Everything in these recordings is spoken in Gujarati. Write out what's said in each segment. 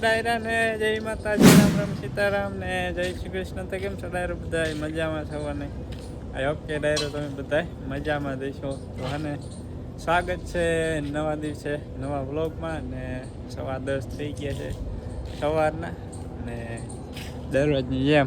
ડાયરા ને જય માતાજી, રામ રામ, સીતારામ, ને જય શ્રી કૃષ્ણ. તો કેમ છો ડાયરો? બધા મજામાં છો અને? આઈ હોપ કે ડાયરો તમે બધા મજામાં દેશો. તો હને સ્વાગત છે નવા દિવસે, નવા વ્લોગમાં ને સવા દસ થઈ ગયા છે સવારના. ને દરરોજની જેમ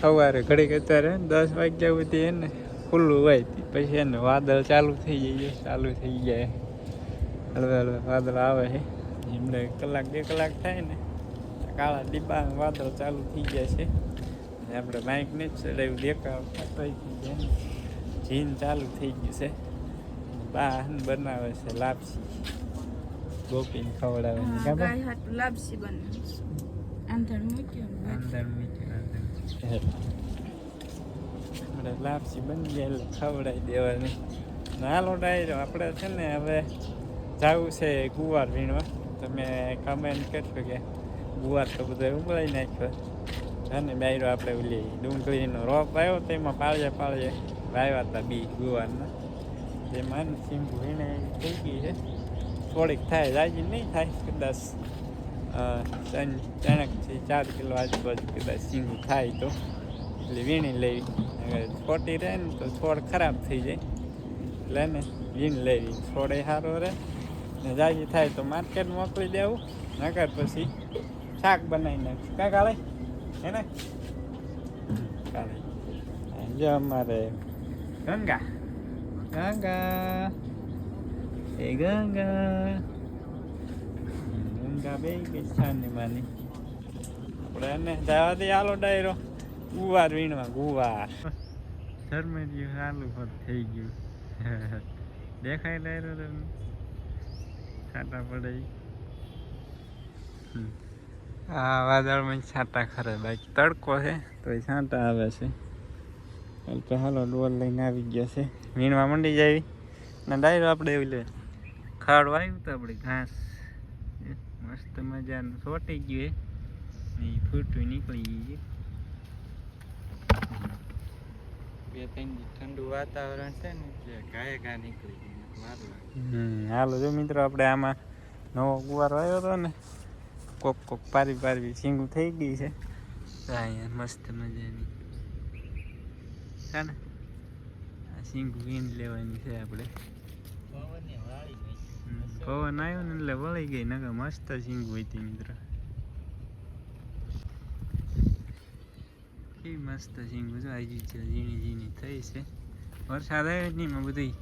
સવારે ઘડીક અત્યારે દસ વાગ્યા સુધી એને ખુલ્લું હોય પછી એને વાદળ ચાલુ થઈ જાય ચાલુ થઈ જાય. હળવે હળવે વાદળ આવે છે. એમને કલાક બે કલાક થાય ને કાળા ડીબા વાદળ ચાલુ થઈ જાય છે. આપણે બાઇક ને જ ચડાવ્યું દેખાવ જીન ચાલુ થઈ ગયું છે. બા બનાવે છે લાપસી. ગોપીને ખવડાવે ગાય લાપસી બને મૂક્યો અંદર લાપસી બની જાય એટલે ખવડાવી દેવાની. હાલો ડાયરો આપણે છે ને હવે જવું છે ગુવાર વીણવા. તમે કમેન્ટ કરશો કે ગુવાર તો બધો ઉગળી નાખ્યો. અને બાયરો આપણે ઓલી ડુંગળીનો રોપ આવ્યો તેમાં પાળજે પાળજે વાવ્યા હતા બી ગુવારના. તેમાં સીંગુ વીણે થઈ ગઈ છે. થોડીક થાય, રાજી નહીં થાય, કદાચ ત્રણ ત્રણકથી ચાર કિલો આજુબાજુ કદાચ સીંગું થાય તો. એટલે વીણી લેવી. અગર છોટી રહે ને તો છોડ ખરાબ થઈ જાય. એટલે ને વીણ લેવી. છોડે સારો રહે. ને જાજી થાય તો માર્કેટ મોકલી દેવું નકર પછી શાક બનાવી નાખશું કાંઈ કાલે હે ને કાલે જો અમારે ગંગા ગંગા એ ગંગા ગંગા બે ગઈ છાની માની આપણે એને જવા દે આલો ડાયરો ગુવાર વીણવા ગુવાર ધર્મેન્દ્ર આલુ પર થઈ ગયું દેખાય ડાયરો તમને છાંટા પડે. આ વાદળમાં છાંટા ખરે બાકી તડકો છે, તો એ છાંટા આવે છે. એટલે હાલો ડોલ લઈને આવી ગયા છે. વીણવા મંડી જાય ને ડાયરો આપણે એવી લે. ખાડ વાવ્યું તો આપણે ઘાસ. મસ્ત મજાનું સોટી ગયું એ. ફૂટું નીકળી ગયું બે ત્રણ ઠંડુ વાતાવરણ છે ને, એટલે ગાય ગા નીકળી ગઈ. હમ, હાલો જો મિત્રો, આપણે આમાં નવો ગુવાર આવ્યો હતો ને, કોક કોક પારી પારી સિંગું થઈ ગઈ છે. અહીંયા મસ્ત મજાની. છે આ સિંગું વીણ લેવાની છે આપણે. પવન આવ્યો ને એટલે વળી ગઈ, નકર મસ્ત સિંગું હતી મિત્ર. કેવી મસ્ત સિંગું જો છે ઝીણી ઝીણી થઈ છે. વરસાદ આવ્યો જ નહીં બધી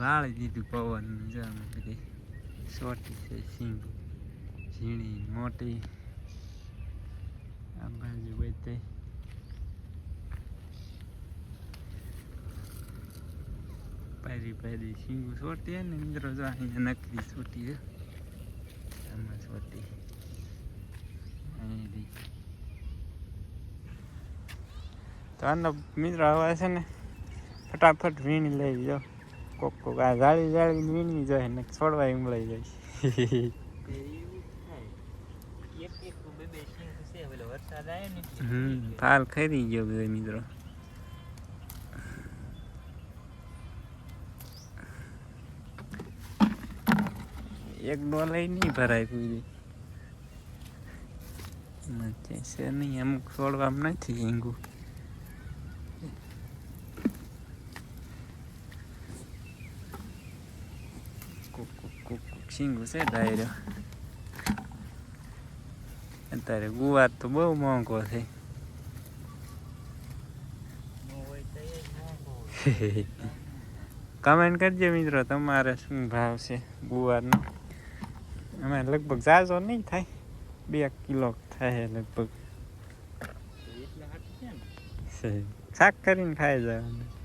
વાળી દીધું પવન, જો આમાં બધી સોટી છે સિંગ ઝીણી, મોટી. આ બાજુ બધે. પારી પારી સિંગું સોટી ને, મિત્રો, જો અહીંયા નકરી સોટી છે. આમાં સોટી તો આનો મિત્રો, હવે છે ને, ફટાફટ વીણી લઈ જાઓ કોક કોક આ જાળી જાળી વીણવી જાય ને છોડવા ઉમળાઈ જાય. હમ, ફાલ ખરી ગયો બધો મિત્રો. એક ડોલ નહીં ભરાય પૂરી છે નહીં, અમુક છોડવામાં નથી હિંગું કુક કુક સિંગું છે ડાયરો અત્યારે ગુવાર તો બહુ મોંઘો છે. કમેન્ટ કરજો મિત્રો તમારે શું ભાવ છે ગુવારનો? અમે લગભગ ઝાઝો નહીં થાય. બે કિલો થાય લગભગ. શાક કરીને ખાઈ જવાનું.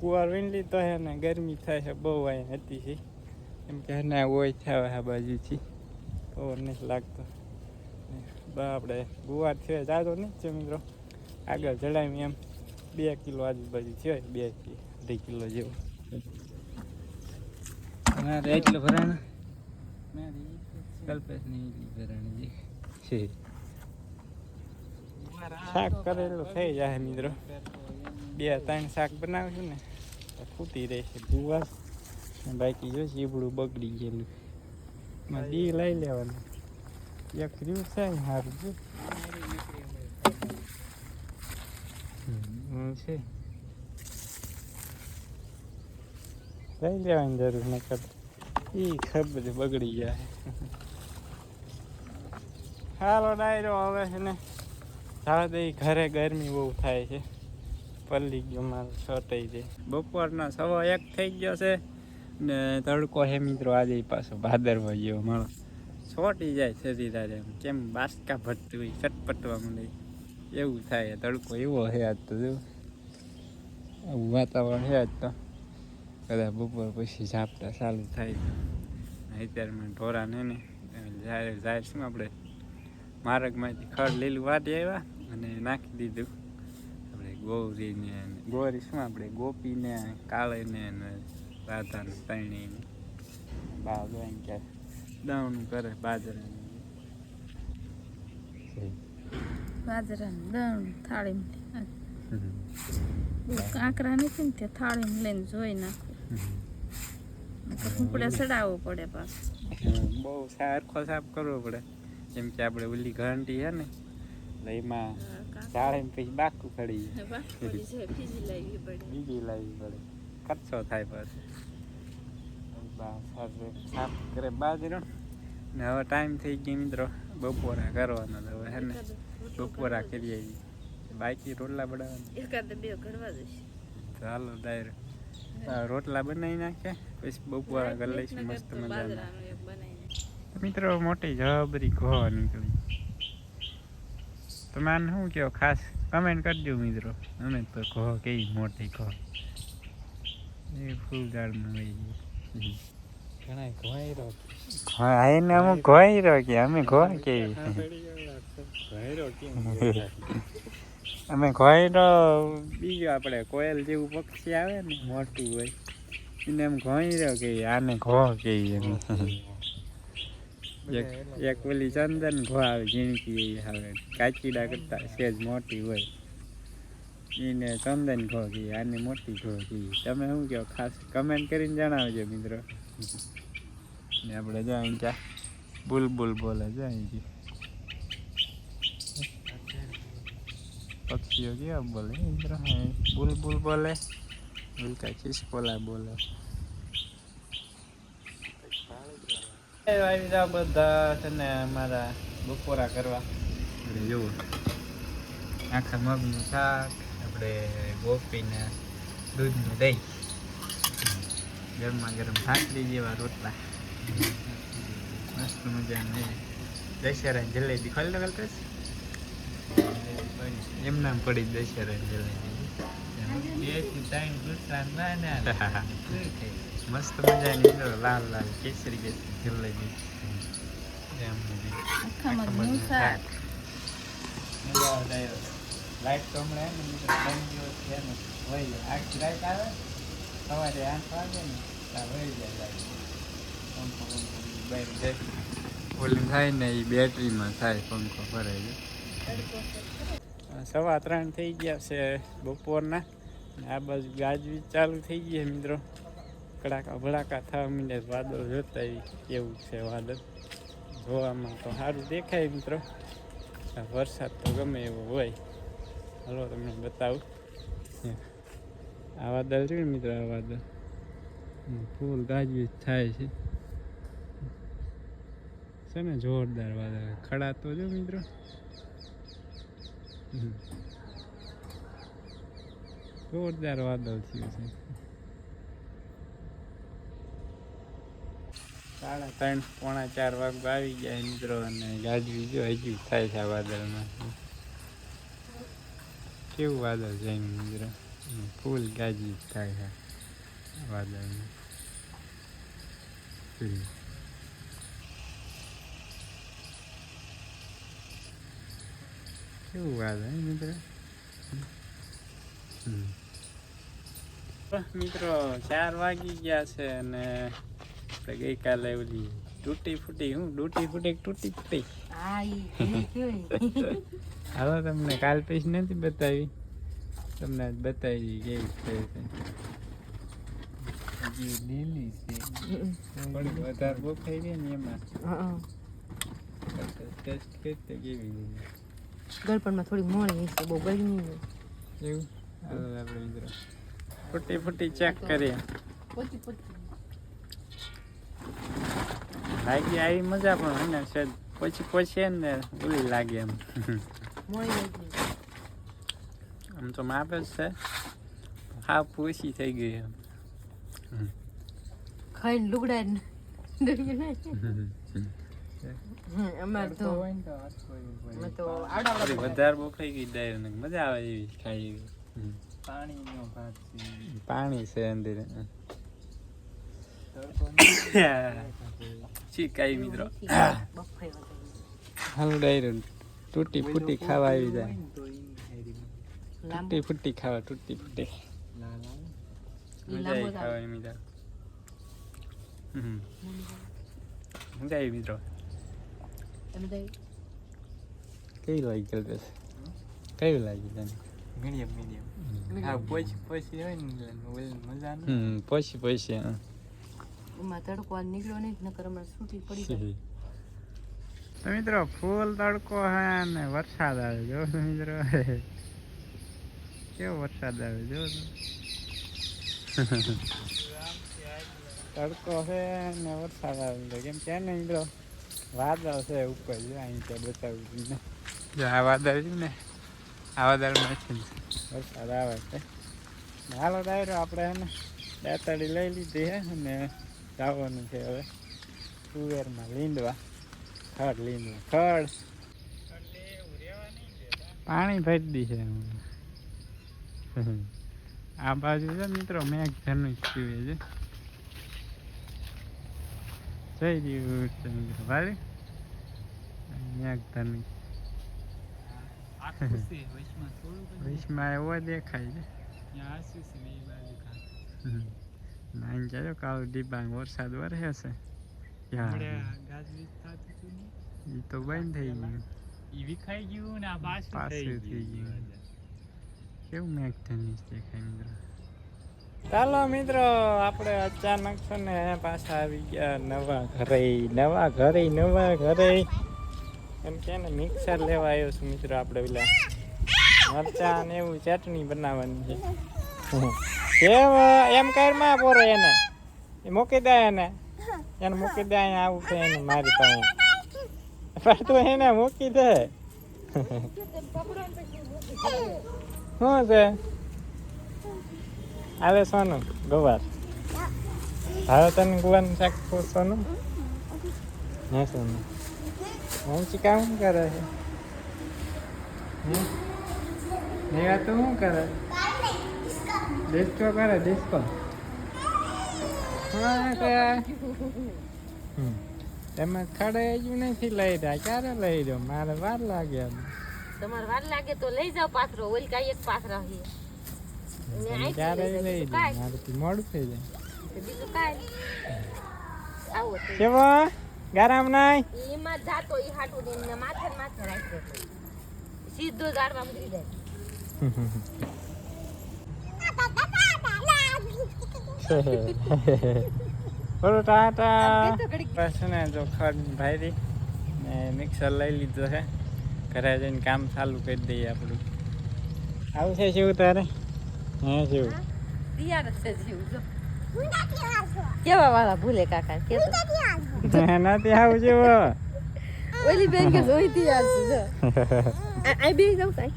કુવાર વીણ લીધો છે અને ગરમી થાય છે બહુ અહીંયા હતી છે. એમ કે ના હોય થાય આ બાજુથી. પવન નથી લાગતો. આપણે ગુવાર છે જાજો નહીં છે મિત્રો. આગળ ચડાવી એમ. બે કિલો આજુબાજુ છે બે અઢી કિલો જેવો. મારે એટલો ભરાણો. કલ્પેશની છે. શાક કરેલું થઈ જાય મિત્રો. બે ત્રણ શાક બનાવશું ને તો ફૂટી રહેશે. ગુવાર બાકી જો ચીબડું બગડી ગયેલું. માં દી લઈ લેવાનું. એક રહ્યું છે સારું છે છે. લઈ લેવાની જરૂર નકર એ ખબર બગડી જાય. હાલો ડાયરો, હવે છે ને જવા દઈ ઘરે ગરમી બહુ થાય છે. પલ્લી ગયો મારો છટાઈ દે બપોરના સવા એક થઈ ગયો છે ને તડકો હે મિત્રો આજે પાછો ભાદરવા ગયો મારો છોટી જાય શરીર આરે કેમ બાસકા ભરતું હોય, ચટપટવા મળે એવું થાય, તડકો એવો હે આજ તો જો. આવું વાતાવરણ હે આજ તો. કદાચ બપોર પછી ઝાપટા ચાલુ થાય. અત્યારમાં ઢોરા ને ને જાય જાય શું આપણે? માર્ગમાંથી ખડ લીલું વાટી આવ્યા અને નાખી દીધું. ગૌરીને ને ગૌરી શું આપણે ગોપીને કાળીને ને રાધાને તણીને બા જોઈને કે. દવનું કરે બાજરાનું. બાજરાનું થાળીમાં બહુ કાંકરા નથી ને તે થાળીમાં લઈને જોઈ નાખું. કૂકડા પડે પાછું. બહુ સરખો સાફ કરવો પડે. જેમ કે આપણે ઓલી ઘંટી છે ને એટલે એમાં જાળીને પછી બાકું પડી બીજી લાવવી પડે ખર્ચો થાય પછી સાફ કરે બાજરો ને હવે ટાઈમ થઈ ગયો મિત્રો બપોરા કરવાનો હવે હે ને બપોરા કરીએ બાકી રોટલા બનાવવાના એકાદ બે કરવા જઈશ ચાલો ડાયરો રોટલા બનાવી નાખ્યા પછી બપોરા કરી લઈશું મસ્ત મજાના મિત્રો મોટી જવાબરી ઘો નીકળી તમે આને શું કહો ખાસ કમેન્ટ કરજો મિત્રો. અમે તો ઘો કેવી મોટી ઘો એ ફૂલ ઝાડમાં હોય ગઈ ઘોઈ ઘોયરો. હા એને અમુક ઘોઈ રહ્યો કે અમે ઘો કેવી અમે ઘોઈ રહ્યો બીજું આપણે કોયલ જેવું પક્ષી આવે ને મોટું હોય. એને એમ ઘોઈ રહ્યો કે આને ઘો કેવી એમ. એક પેલી ચંદન ઘો આવે ઝીણકી હવે કાચીડા કરતા સેજ મોટી હોય. એને ચંદન ઘો કે આને મોટી ઘો કે તમે શું કહો ખાસ કમેન્ટ કરીને જણાવજો મિત્રો. ને આપણે જાય ત્યાં બુલબુલ બોલે જાય પક્ષીઓ કેવા બોલે મિત્રો? બુલબુલ બોલે ઉલ્કા ખિસકોલા બોલે. બધા છે અમારા બપોરા કરવા જુઓ આખા મગનું શાક આપણે ગોપીને દૂધનું દહીં ગરમા ગરમ ભાખરી જેવા રોટલા મસ્ત મજાની દશેરા જલેબી ખોલ કશ એમ નામ પડી દશેરા જલેબી બેથી ત્રણ ગુસ્સા ના ના મસ્ત મજાની જો લાલ લાલ કેસરી કેસરી આવે લાઈટ તો હમણાં ત્રણ દિવસ છે ને આઠ લાઈટ આવે સવારે આઠ વાગે ને ત્યાં વહી જાય લાઈટ. પંખો પંખો બહાર જાય. ઓલું થાય ને એ બેટરીમાં થાય પંખો ભરાય સવા ત્રણ થઈ ગયા છે બપોરના. ને આ બાજુ ગાજવી ચાલુ થઈ ગઈ મિત્રો. કડાકા ભડાકા થવા મીને વાદળ જોતા એવું છે વાદળ. જોવામાં તો સારું દેખાય મિત્રો. વરસાદ તો ગમે એવો હોય. હલો તમને બતાવું. આ વાદળ છે મિત્રો, આ વાદળ. ફૂલ ગાજવી થાય છે. છે ને જોરદાર વાદળ. ખડા તો જો મિત્રો. હમ. જોરદાર વાદળ થયું છે સાડા ત્રણ, પોણા ચાર વાગે આવી ગયા મિત્રો, અને ગાજવી જો હજુ થાય છે આ વાદળમાં. કેવું વાદળ છે મિત્રો? ફૂલ ગાજી થાય છે વાદળમાં. કેવું વાદળ મિત્ર? હમ. મિત્રો ચાર વાગી ગયા છે અને આપણે ગઈકાલે ઓલી તૂટી ફૂટી હું તૂટી ફૂટી તૂટી ફૂટી? હાલો તમને કાલ પછી નથી બતાવી. તમને આજ બતાવી કેવી છે. લીલી છે. થોડીક વધારે બોખાઈ ગઈ ને એમાં. ટેસ્ટ કરી તો કેવી. ગળપણમાં થોડી મોડી છે બહુ ગરમી એવું? આપણે મિત્રો. ફૂટી ફૂટી ચેક કરીએ. લાગી આવી મજા પણ હોય ને છે પછી પછી ને ઓલી લાગે એમ. આમ તો માપે જ છે. હા પૂછી થઈ ગઈ એમ. ખાઈને લુગડા વધારે બોખાઈ ગઈ ડાયર મજા આવે એવી ખાઈ. પાણીનો ભાગ છે. પાણી છે અંદર. મિત્રો? હાલ તૂટી ફૂટી ખાવા આવી જાય. તૂટી ફૂટી ખાવા તૂટી ફૂટી. મજા આવી ખાવાની મિત્રો. હમ. મજા આવી મિત્રો. કેવી લાગી ગયેલ કેવી લાગી તને? મીડિયમ મીડિયમ હા પછી પછી હોય ને મજા હમ પછી પછી હા. તડકો આજ નીકળ્યો નહીં નકર હમણાં છૂટી પડી જાય મિત્રો ફૂલ તડકો હે ને વરસાદ આવે જો મિત્રો કેવો વરસાદ આવે જો તડકો છે ને વરસાદ આવે કેમ કે ને મિત્રો વાદળ છે ઉપર જો અહીં તો બતાવું તમને જો આ વાદળ છે ને આ વાદળમાંથી જ વરસાદ આવે છે. હાલો ડાયરો, આપણે એને ને દાતાડી લઈ લીધી હે અને જવાનું છે હવે. તુવેરમાં લીંડવા, ખડ લીંડવા, ખડ. પાણી ભરી દી છે આ બાજુ છે મિત્રો મેઘ ધનુષ પીવે છે. જઈ રહ્યું છે મિત્રો ભારે મેઘ છે વચમાં એવો દેખાય છે નાઈન ચાલો કાળું ડિબાંગ વરસાદ વરસે છે એ તો બંધ થઈ ગયું ઈ વિખાઈ ગયું ને આ થઈ ગયું. કેવું ધનુષ દેખાય ચાલો મિત્રો, આપણે અચાનક છે ને પાછા આવી ગયા નવા ઘરે નવા ઘરે નવા ઘરે એમ કે ને, મિક્સર લેવા આવ્યો છું મિત્રો આપણે પેલા. મરચા ને એવું ચટણી બનાવવાની છે. એમ કરમાં પોરો એને. એ મૂકી દે એને. એને મૂકી દે, અહીંયા આવું છે એને મારી પાસે. પણ તું એને મૂકી દે. શું છે? આવે સોનું, ગવાર. હવે તને ગુવાનું શાક સોનું હે સોનું. હું કામ શું કરે છે? નિવા તું શું કરે? ડિસ્કો કરે ડિસ્કો હા તે હમ. એમાં ખડે હજુ નથી લઈ રહ્યા. ક્યારે લઈ રહ્યો? મારે વાર લાગે તમારે વાર લાગે તો લઈ જાઓ પાથરો. ઓલી કાંઈ એક પાથરા છે. તમે ક્યારે લઈ રહ્યો? મારે મોડું થઈ જાય. બીજું કાંઈ. આવો કેવો? ગરમ નહીં એમાં જાતો ઈ હાટુ દઈને માથે ને માથે રાખી સીધો ઝાડમાં મૂકી દે. બોલો ટાટા બસ ને જો ખડ ભાઈ ને મિક્સર લઈ લીધો છે ઘરે જઈને કામ ચાલુ કરી દઈએ આપણું આવું છે શું તારે? હે શું તૈયાર જ છે જીવ જો. કેવા વાળા ભૂલે કાકા કે એનાથી આવું જેવો ઓલી બેન કે જોઈ તૈયાર આ બે જાવ સાઈ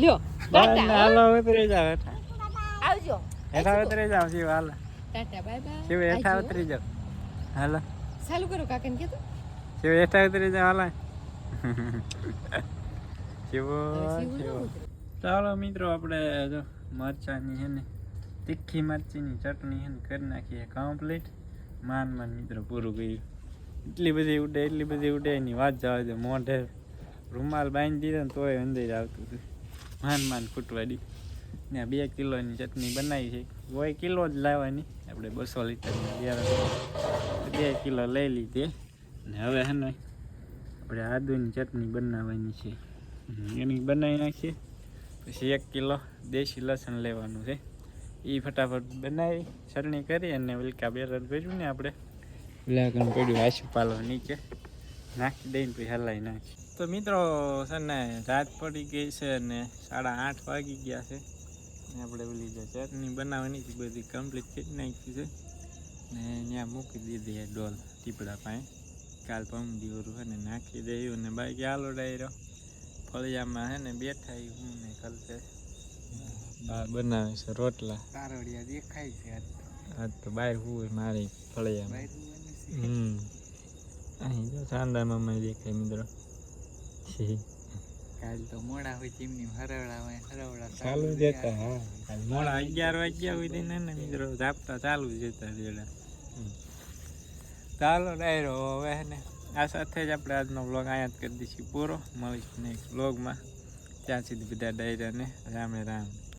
લ્યો બસ હાલો ઉતરી જાવ આવજો. એઠા ઉતરી જાવ શિવ હાલો. Tata bye bye. શિવ હેઠા ઉતરી જાવ હાલો. ચાલુ કરો કાકા ને કેતો શિવ એઠા ઉતરી જાવ હાલા. શિવો ચાલો મિત્રો આપણે જો મરચાંની છે ને તીખી મરચીની ચટણી છે કરી નાખીએ કમ્પ્લીટ માન માન મિત્રો પૂરું કર્યું. એટલી બધી ઉડે, એટલી બધી ઉડે એની વાત જવા દે. મોઢે રૂમાલ બાંધી દીધો ને તોય અંદર આવતું હતું. માન માન ફૂટવાડી. ને બે કિલોની ચટણી બનાવી છે. કોઈ કિલો જ લાવવાની. આપણે બસો લીટરની બે કિલો લઈ લીધી. ને હવે હે ને આપણે આદુની ચટણી બનાવવાની છે. એની બનાવી નાખીએ. પછી એક કિલો દેશી લસણ લેવાનું છે. એ ફટાફટ બનાવી ચટણી કરી અને ઉલકા બેરર ભર્યું ને આપણે. ઉલાકણ પડ્યું આશુ પાલો નીચે. નાખી દઈને પછી હલાવી નાખી. તો મિત્રો છે ને રાત પડી ગઈ છે ને સાડા આઠ વાગી ગયા છે. ને આપણે ઓલી જે ચટણી બનાવવાની છે બધી કમ્પ્લીટ કરી નાખી છે. ને ત્યાં મૂકી દીધી છે ડોલ ટીપડા પાસે. કાલ પમદી ઓરું છે ને નાખી દઈએ ને બાકી આલો ડાયરો. ફળિયામાં છે ને બેઠા હું ને કલતે બનાવે છે રોટલા. તારોડિયા દેખાય છે આજ તો. બાય બહાર હું મારી છે. હમ. અહીં જો સાંદા મામા દેખાય મિત્રો. કાલ તો મોડા હોય ચીમની હરવડા હોય હરવડા ચાલુ જતા હા. કાલ મોડા અગિયાર વાગ્યા સુધી ને ને મિત્રો ઝાપટા ચાલુ જતા રેડા ચાલો ડાયરો હવે ને. આ સાથે જ આપણે આજનો બ્લોગ અહીંયા જ કરી દઈશું પૂરો. મળીશું નેક્સ્ટ બ્લોગમાં ત્યાં સુધી બધા ડાયરાને રામે રામ.